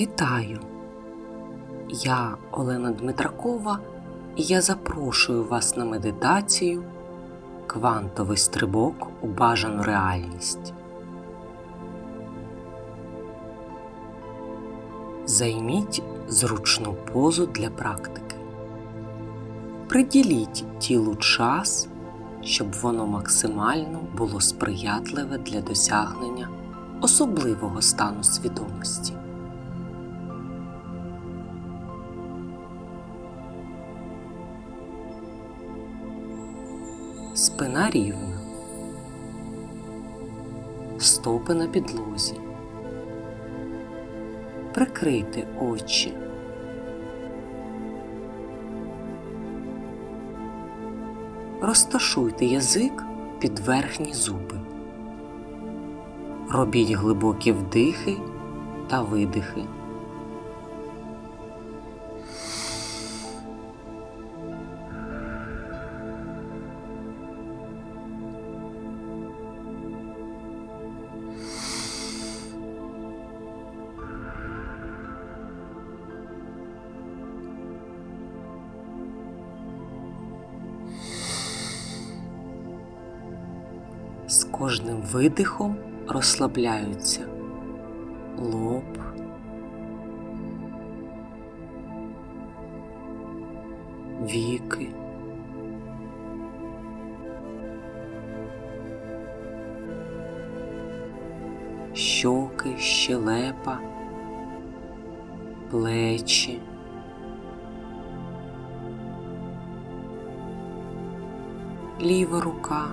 Вітаю! Я Олена Дмитракова і я запрошую вас на медитацію Квантовий стрибок у бажану реальність. Займіть зручну позу для практики. Приділіть тілу час, щоб воно максимально було сприятливе для досягнення особливого стану свідомості. Спина рівна, стопи на підлозі. Прикрийте очі. Розташуйте язик під верхні зуби. Робіть глибокі вдихи та видихи. Кожним видихом розслабляються лоб, віки, щоки, щелепа, плечі. Ліва рука.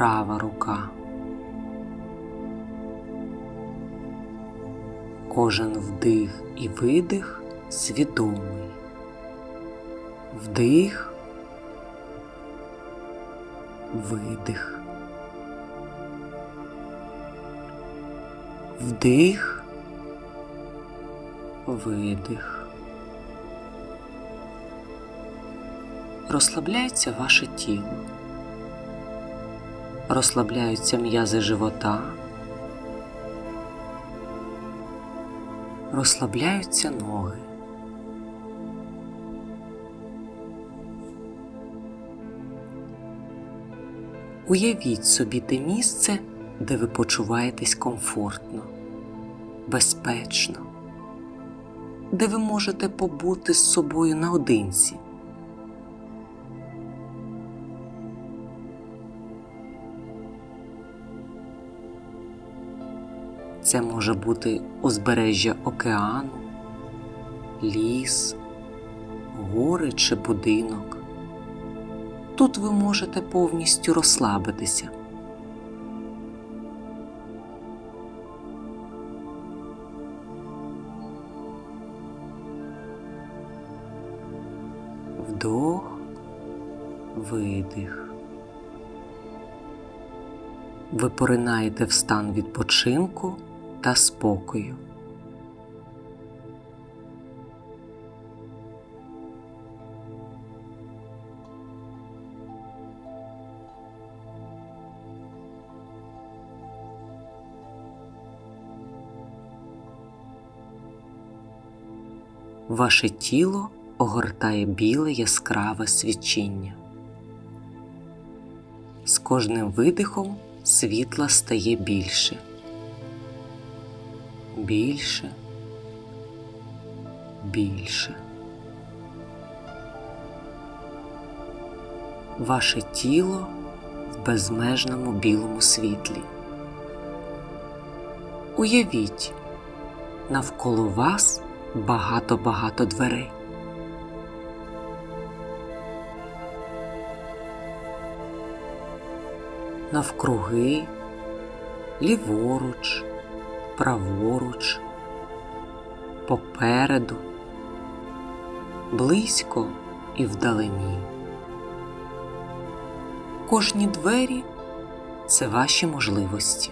Права рука. Кожен вдих і видих свідомий. Вдих, видих. Вдих, видих. Розслабляється ваше тіло розслабляються м'язи живота, розслабляються ноги. Уявіть собі те місце, де ви почуваєтесь комфортно, безпечно, де ви можете побути з собою наодинці. Це може бути узбережжя океану, ліс, гори чи будинок. Тут ви можете повністю розслабитися. Вдох, видих. Ви поринаєте в стан відпочинку та спокою. Ваше тіло огортає біле яскраве свічіння. З кожним видихом світла стає більше, більше, більше. Ваше тіло в безмежному білому світлі. Уявіть, навколо вас багато-багато дверей. навкруги, ліворуч, праворуч, попереду, близько і вдалині. Кожні двері це ваші можливості.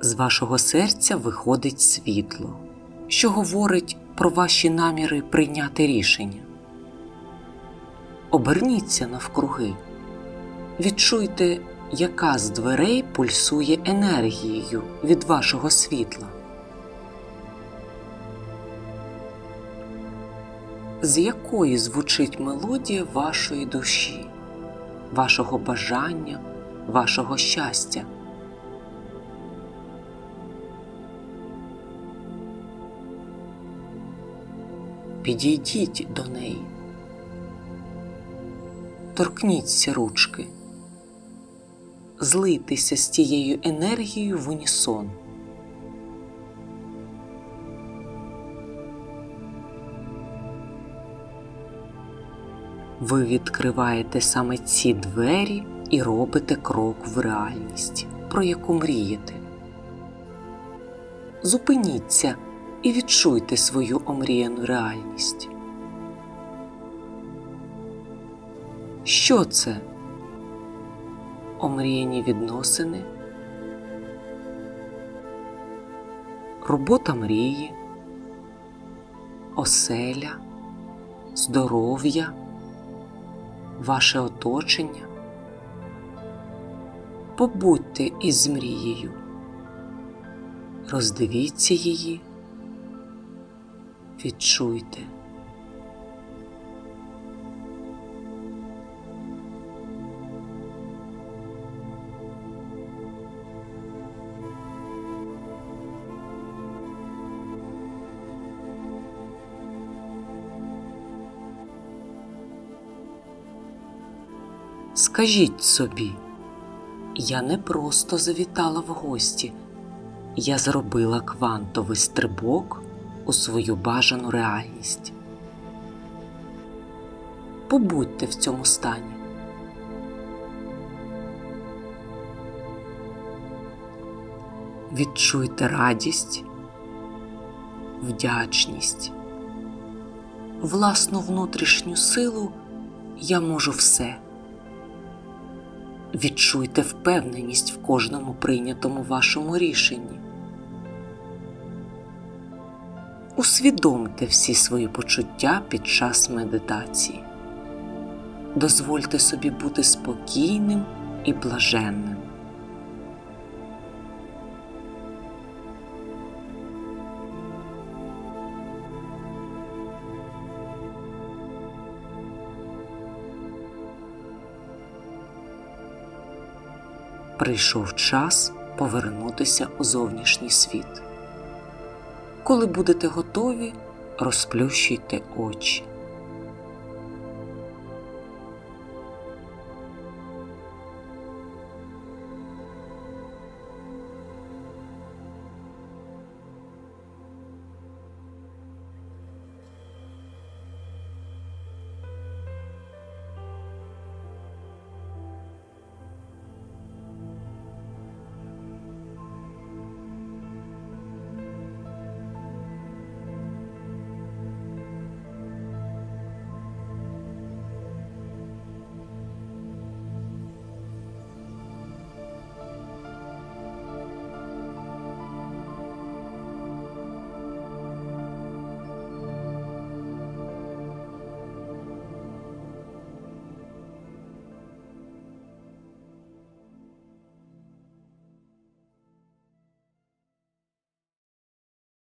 З вашого серця виходить світло, що говорить про ваші наміри прийняти рішення. Оберніться навкруги. Відчуйте, яка з дверей пульсує енергією від вашого світла. З якої звучить мелодія вашої душі, вашого бажання, вашого щастя. Підійдіть до неї. Торкніться ручки. Злитися з тією енергією в унісон. Ви відкриваєте саме ці двері і робите крок в реальність, про яку мрієте. Зупиніться і відчуйте свою омріяну реальність. Що це? Омріяні відносини, робота мрії, оселя, здоров'я, ваше оточення. Побудьте із мрією, роздивіться її, відчуйте. Скажіть собі, я не просто завітала в гості, я зробила квантовий стрибок у свою бажану реальність. Побудьте в цьому стані. Відчуйте радість, вдячність, власну внутрішню силу я можу все. Відчуйте впевненість в кожному прийнятому вашому рішенні. Усвідомте всі свої почуття під час медитації. Дозвольте собі бути спокійним і блаженним. Прийшов час повернутися у зовнішній світ. Коли будете готові, розплющуйте очі.